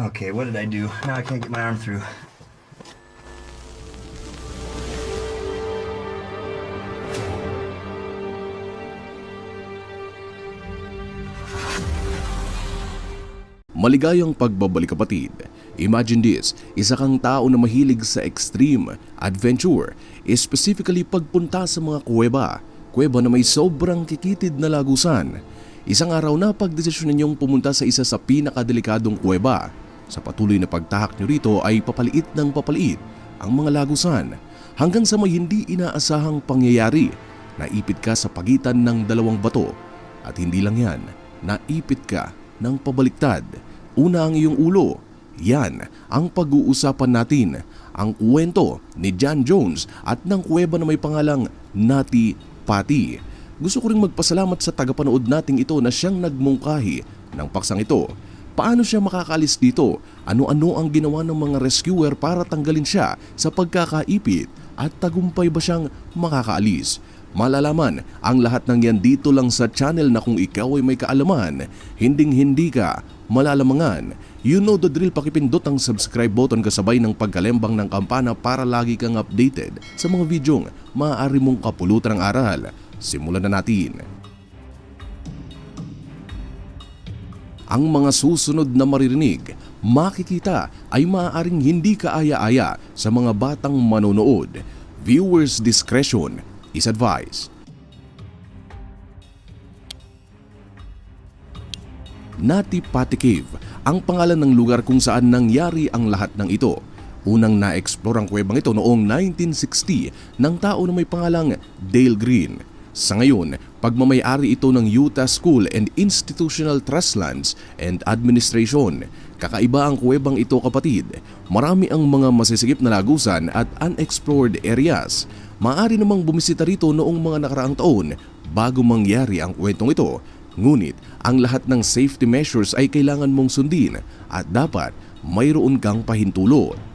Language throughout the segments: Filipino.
Okay, what did I do? Now I can't get my arm through. Maligayang pagbabalik kapatid. Imagine this, isa kang tao na mahilig sa extreme, adventure, specifically pagpunta sa mga kuweba. Kuweba na may sobrang kikitid na lagusan. Isang araw na pagdesisyon ninyong pumunta sa isa sa pinakadelikadong kuweba. Sa patuloy na pagtahak nyo rito ay papaliit ng papaliit ang mga lagusan hanggang sa may hindi inaasahang pangyayari. Naipit ka sa pagitan ng dalawang bato at hindi lang yan, naipit ka ng pabaliktad. Una ang iyong ulo. Yan ang pag-uusapan natin. Ang kwento ni John Jones at ng kuweba na may pangalang Nati Pati. Gusto ko ring magpasalamat sa tagapanood nating ito na siyang nagmungkahi ng paksang ito. Paano siya makakalis dito? Ano-ano ang ginawa ng mga rescuer para tanggalin siya sa pagkakaipit? At tagumpay ba siyang makakaalis? Malalaman ang lahat ng yan dito lang sa channel na kung ikaw ay may kaalaman, hinding hindi ka malalamangan. You know the drill, pakipindot ang subscribe button kasabay ng pagkalembang ng kampana para lagi kang updated sa mga videong maaari mong kapulutan ng aral. Simulan na natin. Ang mga susunod na maririnig, makikita ay maaaring hindi kaaya-aya sa mga batang manonood. Viewers discretion is advised. Nati Pati ang pangalan ng lugar kung saan nangyari ang lahat ng ito. Unang na-explore ang kuwebang ito noong 1960 ng tao na may pangalang Dale Green. Sa ngayon, pagmamayari ito ng Utah School and Institutional Trust Lands and Administration. Kakaiba ang kuwebang ito kapatid. Marami ang mga masisigip na lagusan at unexplored areas. Maaari namang bumisita rito noong mga nakaraang taon bago mangyari ang kwentong ito. Ngunit ang lahat ng safety measures ay kailangan mong sundin at dapat mayroon kang pahintulot.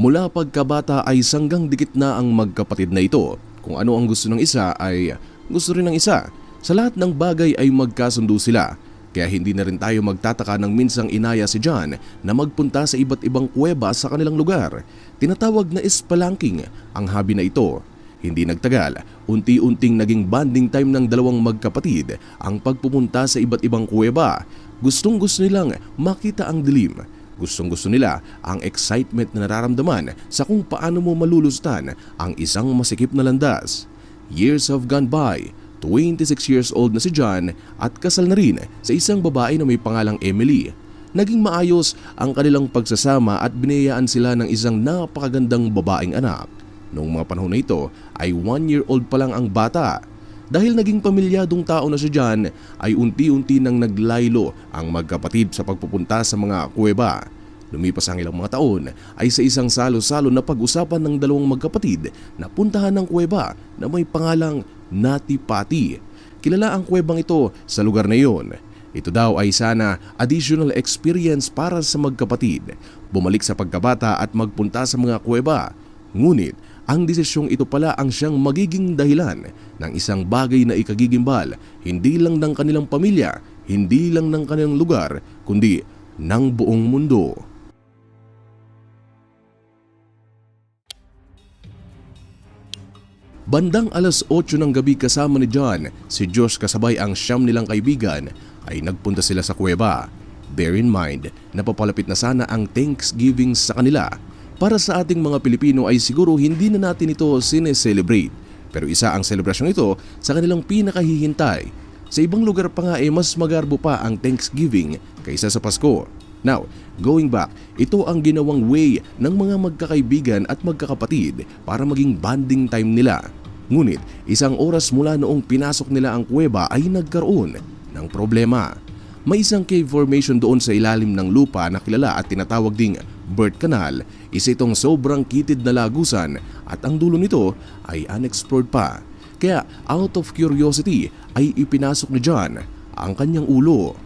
Mula pagkabata ay sanggang dikit na ang magkapatid na ito. Kung ano ang gusto ng isa ay gusto rin ng isa. Sa lahat ng bagay ay magkasundo sila. Kaya hindi na rin tayo magtataka ng minsang inaya si John na magpunta sa iba't ibang kuweba sa kanilang lugar. Tinatawag na spelunking ang habi na ito. Hindi nagtagal, unti-unting naging bonding time ng dalawang magkapatid ang pagpupunta sa iba't ibang kuweba. Gustong gusto nilang makita ang dilim. Gustong gusto nila ang excitement na nararamdaman sa kung paano mo malulustan ang isang masikip na landas. Years have gone by, 26 years old na si John at kasal na rin sa isang babae na may pangalang Emily. Naging maayos ang kanilang pagsasama at binayaan sila ng isang napakagandang babaeng anak. Noong mga panahon na ito ay one year old pa lang ang bata. Dahil naging pamilyadong tao na si John ay unti-unti nang naglaylo ang magkapatid sa pagpupunta sa mga kuweba. Lumipas ang ilang mga taon ay sa isang salo-salo na pag-usapan ng dalawang magkapatid na puntahan ng kuweba na may pangalang Nati Pati. Kilala ang kuwebang ito sa lugar na iyon. Ito daw ay sana additional experience para sa magkapatid. Bumalik sa pagkabata at magpunta sa mga kuweba. Ngunit ang desisyong ito pala ang siyang magiging dahilan ng isang bagay na ikagigimbal hindi lang ng kanilang pamilya, hindi lang ng kanilang lugar, kundi ng buong mundo. Bandang alas 8 ng gabi kasama ni John, si Josh kasabay ang siyam nilang kaibigan ay nagpunta sila sa kuweba. Bear in mind na papalapit na sana ang Thanksgiving sa kanila. Para sa ating mga Pilipino ay siguro hindi na natin ito sineselebrate. Pero isa ang selebrasyon ito sa kanilang pinakahihintay. Sa ibang lugar pa nga ay mas magarbo pa ang Thanksgiving kaysa sa Pasko. Now, going back, ito ang ginawang way ng mga magkakaibigan at magkakapatid para maging bonding time nila. Ngunit isang oras mula noong pinasok nila ang kuweba ay nagkaroon ng problema. May isang cave formation doon sa ilalim ng lupa na kilala at tinatawag ding Bird Canal. Isa itong sobrang kitid na lagusan at ang dulo nito ay unexplored pa. Kaya out of curiosity ay ipinasok ni John ang kanyang ulo.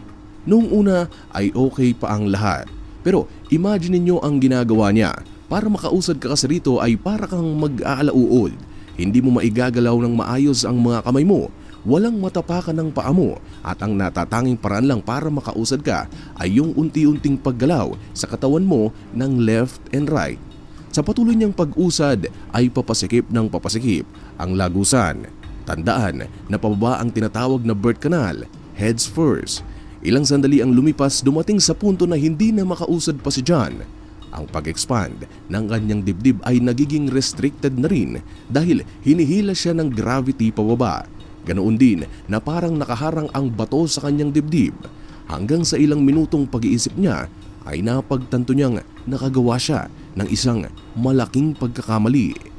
Noong una ay okay pa ang lahat. Pero imagine niyo ang ginagawa niya. Para makausad ka kasi rito ay para kang mag-aalauod. Hindi mo maigagalaw ng maayos ang mga kamay mo. Walang matapakan ng paa mo at ang natatanging paraan lang para makausad ka ay yung unti-unting paggalaw sa katawan mo ng left and right. Sa patuloy niyang pag-usad ay papasikip ng papasikip ang lagusan. Tandaan na pababa ang tinatawag na birth canal, heads first. Ilang sandali ang lumipas dumating sa punto na hindi na makausad pa si John. Ang pag-expand ng kanyang dibdib ay nagiging restricted na rin dahil hinihila siya ng gravity pababa. Ganoon din na parang nakaharang ang bato sa kanyang dibdib. Hanggang sa ilang minutong pag-iisip niya ay napagtanto niyang nakagawa siya ng isang malaking pagkakamali.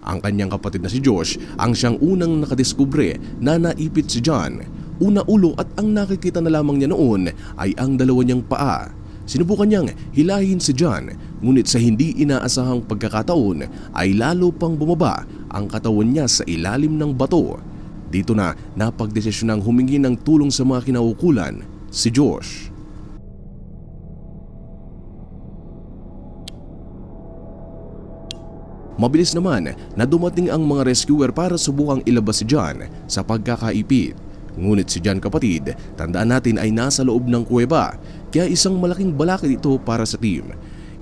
Ang kanyang kapatid na si Josh ang siyang unang nakadiskubre na naipit si John. Una ulo at ang nakikita na lamang niya noon ay ang dalawa niyang paa. Sinubukan niyang hilahin si John ngunit sa hindi inaasahang pagkakataon ay lalo pang bumaba ang katawan niya sa ilalim ng bato. Dito na napagdesisyon ng humingi ng tulong sa mga kinaukulan si Josh. Mabilis naman na dumating ang mga rescuer para subukang ilabas si John sa pagkakaipit. Ngunit si John kapatid, tandaan natin ay nasa loob ng kuweba, kaya isang malaking balakid ito para sa team.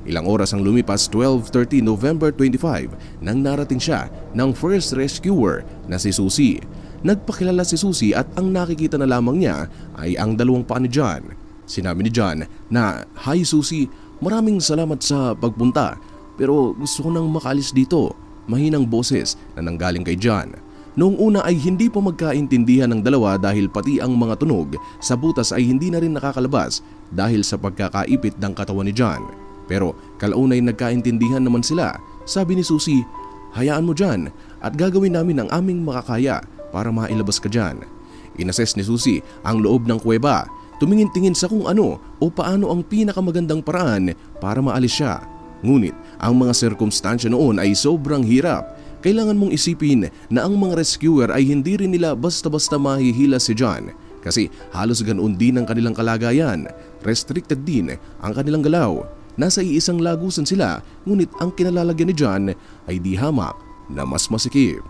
Ilang oras ang lumipas 12.30 November 25 nang narating siya ng first rescuer na si Susie. Nagpakilala si Susie at ang nakikita na lamang niya ay ang dalawang paa ni John. Sinabi ni John na, Hi Susie, maraming salamat sa pagpunta pero gusto ko nang makalis dito. Mahinang boses na nanggaling kay John. Noong una ay hindi pa magkaintindihan ng dalawa dahil pati ang mga tunog sa butas ay hindi na rin nakakalabas dahil sa pagkakaipit ng katawan ni John. Pero kalaunay nagkaintindihan naman sila. Sabi ni Susie, hayaan mo dyan at gagawin namin ang aming makakaya para mailabas ka dyan. Inassess ni Susie ang loob ng kuweba. Tumingin-tingin sa kung ano o paano ang pinakamagandang paraan para maalis siya. Ngunit ang mga sirkumstansya noon ay sobrang hirap. Kailangan mong isipin na ang mga rescuer ay hindi rin nila basta-basta mahihila si John kasi halos ganoon din ang kanilang kalagayan. Restricted din ang kanilang galaw. Nasa iisang lagusan sila ngunit ang kinalalagyan ni John ay di hamak na mas masikip.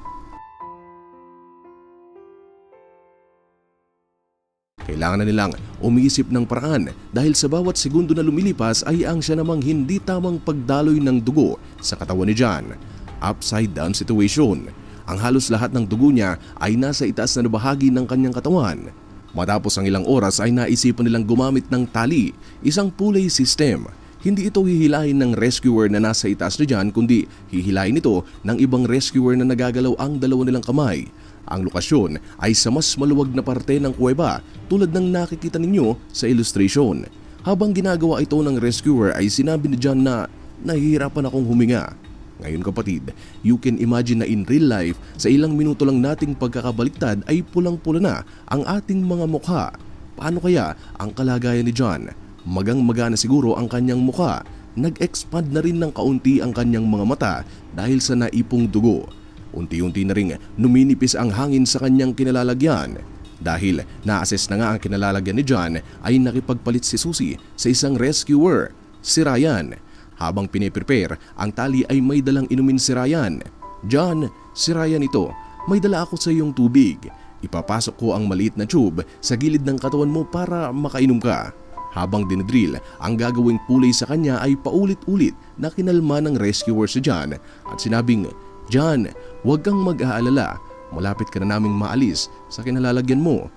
Kailangan na nilang umiisip ng paraan dahil sa bawat segundo na lumilipas ay ang siya namang hindi tamang pagdaloy ng dugo sa katawan ni John. Upside down situation. Ang halos lahat ng dugo niya ay nasa itaas na bahagi ng kanyang katawan. Matapos ang ilang oras ay naisipan nilang gumamit ng tali, isang pulley system. Hindi ito hihilahin ng rescuer na nasa itaas ni John kundi hihilahin ito ng ibang rescuer na nagagalaw ang dalawa nilang kamay. Ang lokasyon ay sa mas maluwag na parte ng kuweba tulad ng nakikita ninyo sa illustration. Habang ginagawa ito ng rescuer ay sinabi ni John na nahihirapan akong huminga. Ngayon kapatid, you can imagine na in real life, sa ilang minuto lang nating pagkakabaliktad ay pulang-pula na ang ating mga mukha. Paano kaya ang kalagayan ni John? Magang maga na siguro ang kanyang mukha. Nag-expand na rin ng kaunti ang kanyang mga mata dahil sa naipong dugo. Unti-unti na ring numinipis ang hangin sa kanyang kinalalagyan. Dahil na-assess na nga ang kinalalagyan ni John ay nakipagpalit si Susie sa isang rescuer, si Ryan. Habang piniprepare, ang tali ay may dalang inumin si Ryan. John, si Ryan ito, may dala ako sa iyong tubig. Ipapasok ko ang maliit na tube sa gilid ng katawan mo para makainom ka. Habang dinidrill, ang gagawing pulay sa kanya ay paulit-ulit na kinalma ng rescuer si John at sinabing, John, huwag kang mag-aalala. Malapit ka na naming maalis sa kinalalagyan mo.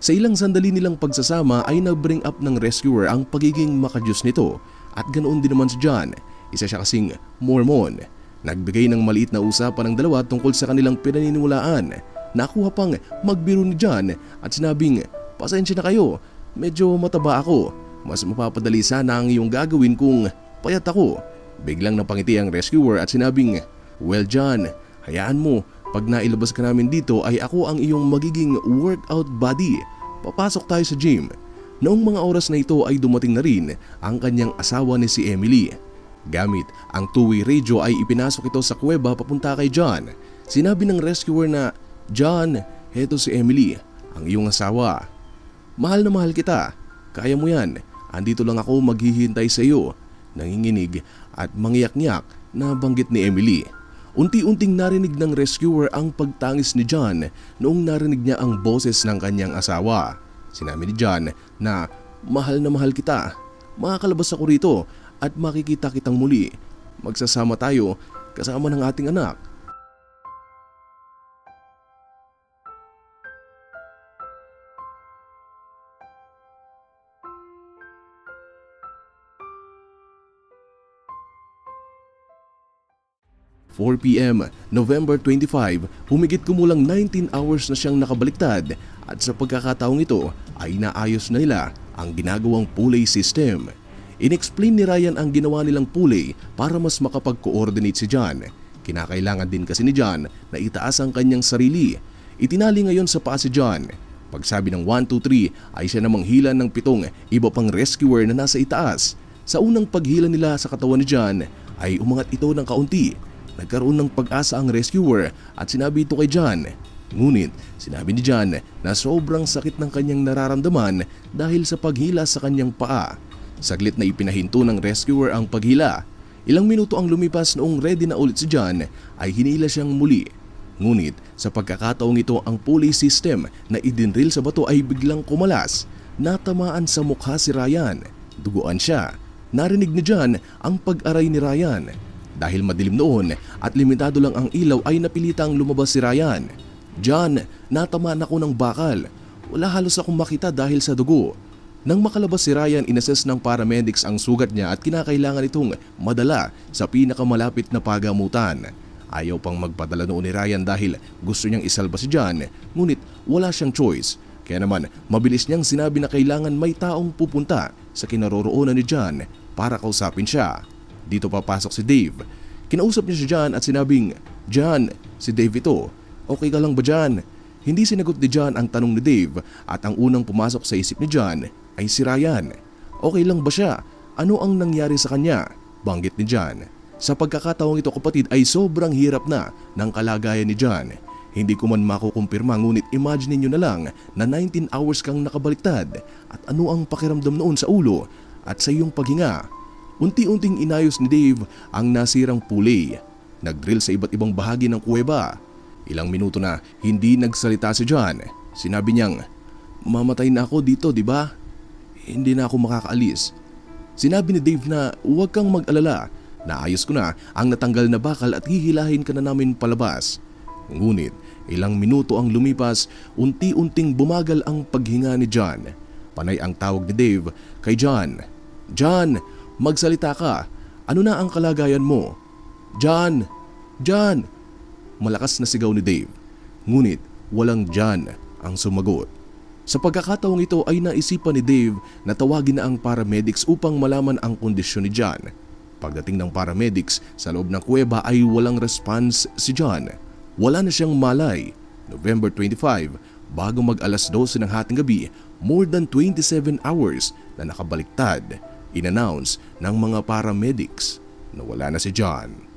Sa ilang sandali nilang pagsasama ay nag-bring up ng rescuer ang pagiging makajus nito at ganoon din naman si John. Isa siya kasing Mormon. Nagbigay ng maliit na usapan ng dalawa tungkol sa kanilang pinaniniwalaan. Nakuha pang magbiro ni John at sinabing, Pasensya na kayo, medyo mataba ako. Mas mapapadali sana ang iyong gagawin kung payat ako. Biglang napangiti ang rescuer at sinabing, Well John, hayaan mo, pag nailabas ka namin dito ay ako ang iyong magiging workout buddy. Papasok tayo sa gym. Noong mga oras na ito ay dumating na rin ang kanyang asawa ni si Emily. Gamit ang two-way radio ay ipinasok ito sa kuweba papunta kay John. Sinabi ng rescuer na, John, heto si Emily, ang iyong asawa. Mahal na mahal kita. Kaya mo yan. Andito lang ako maghihintay sa iyo. Nanginginig at mangyak-ngyak na banggit ni Emily. Unti-unting narinig ng rescuer ang pagtangis ni John noong narinig niya ang boses ng kanyang asawa. Sinabi ni John na mahal na mahal kita. Makakalabas ako rito at makikita kitang muli. Magsasama tayo kasama ng ating anak. ...4 p.m. November 25, humigit kumulang 19 hours na siyang nakabaliktad at sa pagkakataong ito ay naayos na nila ang ginagawang pulley system. Inexplain ni Ryan ang ginawa nilang pulley para mas makapag-coordinate si John. Kinakailangan din kasi ni John na itaas ang kanyang sarili. Itinali ngayon sa paa si John. Pagsabi ng 1, 2, 3 ay siya namang hila ng pitong iba pang rescuer na nasa itaas. Sa unang paghila nila sa katawan ni John ay umangat ito ng kaunti. Nagkaroon ng pag-asa ang rescuer at sinabi ito kay John. Ngunit sinabi ni John na sobrang sakit ng kanyang nararamdaman dahil sa paghila sa kanyang paa. Saglit na ipinahinto ng rescuer ang paghila. Ilang minuto ang lumipas noong ready na ulit si John ay hinila siyang muli. Ngunit sa pagkakataong ito ang pulley system na idinril sa bato ay biglang kumalas. Natamaan sa mukha si Ryan. Duguan siya. Narinig ni John ang pag-aray ni Ryan. Dahil madilim noon at limitado lang ang ilaw ay napilitang lumabas si Ryan. John, natamaan ako ng bakal. Wala halos akong makita dahil sa dugo. Nang makalabas si Ryan, inassess ng paramedics ang sugat niya at kinakailangan itong madala sa pinakamalapit na pagamutan. Ayaw pang magpadala noon ni Ryan dahil gusto niyang isalba si John, ngunit wala siyang choice. Kaya naman, mabilis niyang sinabi na kailangan may taong pupunta sa kinaroroonan ni John para kausapin siya. Dito papasok si Dave. Kinausap niya si John at sinabing, John, si Dave ito. Okay ka lang ba John? Hindi sinagot ni John ang tanong ni Dave at ang unang pumasok sa isip ni John ay si Ryan. Okay lang ba siya? Ano ang nangyari sa kanya? Banggit ni John. Sa pagkakataong ito kapatid ay sobrang hirap na ng kalagayan ni John. Hindi ko man makukumpirma ngunit imagine niyo na lang na 19 hours kang nakabaliktad at ano ang pakiramdam noon sa ulo at sa iyong paghinga. Unti-unting inayos ni Dave ang nasirang pulley. Nag-drill sa iba't ibang bahagi ng kuweba. Ilang minuto na hindi nagsalita si John. Sinabi niyang, Mamatay na ako dito, di ba? Hindi na ako makakaalis. Sinabi ni Dave na huwag kang mag-alala. Naayos ko na ang natanggal na bakal at hihilahin ka na namin palabas. Ngunit ilang minuto ang lumipas, unti-unting bumagal ang paghinga ni John. Panay ang tawag ni Dave kay John. John, magsalita ka. Ano na ang kalagayan mo? John! John! Malakas na sigaw ni Dave. Ngunit walang John ang sumagot. Sa pagkakataong ito ay naisipan ni Dave na tawagin na ang paramedics upang malaman ang kondisyon ni John. Pagdating ng paramedics sa loob ng kuweba ay walang response si John. Wala na siyang malay. November 25, bago mag alas 12 ng hating gabi, more than 27 hours na nakabaliktad, inannounce ng mga paramedics na wala na si John.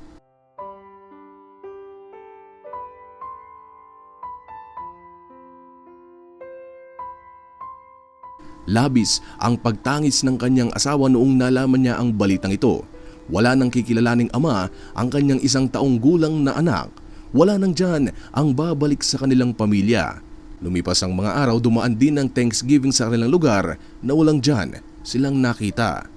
Labis ang pagtangis ng kanyang asawa noong nalaman niya ang balitang ito. Wala nang kikilalaning ama ang kanyang isang taong gulang na anak. Wala nang dyan ang babalik sa kanilang pamilya. Lumipas ang mga araw dumaan din ng Thanksgiving sa kanilang lugar na walang dyan silang nakita.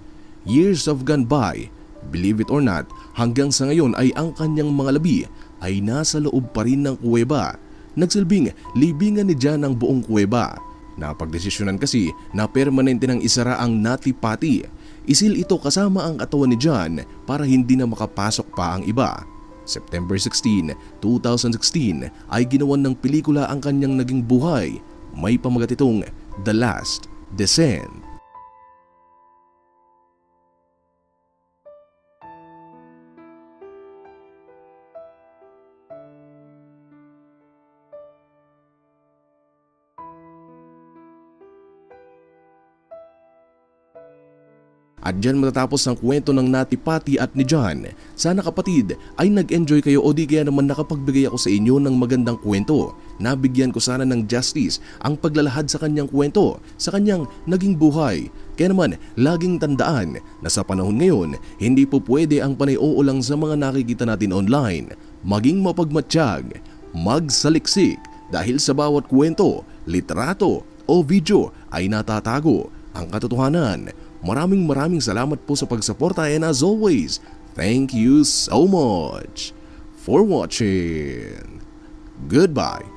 Years have gone by, believe it or not, hanggang sa ngayon ay ang kanyang mga labi ay nasa loob pa rin ng kuweba. Nagsilbing libingan ni Jan ang buong kuweba. Napagdesisyonan kasi na permanente ng isara ang natipati. Isil ito kasama ang katawan ni John para hindi na makapasok pa ang iba. September 16, 2016 ay ginawan ng pelikula ang kanyang naging buhay. May pamagat itong The Last Descent. At dyan matatapos ang kwento ng Nati Pati at ni John. Sana kapatid ay nag-enjoy kayo o di kaya naman nakapagbigay ako sa inyo ng magandang kwento. Nabigyan ko sana ng justice ang paglalahad sa kanyang kwento, sa kanyang naging buhay. Kaya naman, laging tandaan na sa panahon ngayon, hindi po pwede ang panay-oo lang sa mga nakikita natin online. Maging mapagmatsyag, magsaliksik, dahil sa bawat kwento, litrato o video ay natatago ang katotohanan. Maraming maraming salamat po sa pagsuporta and as always, thank you so much for watching. Goodbye.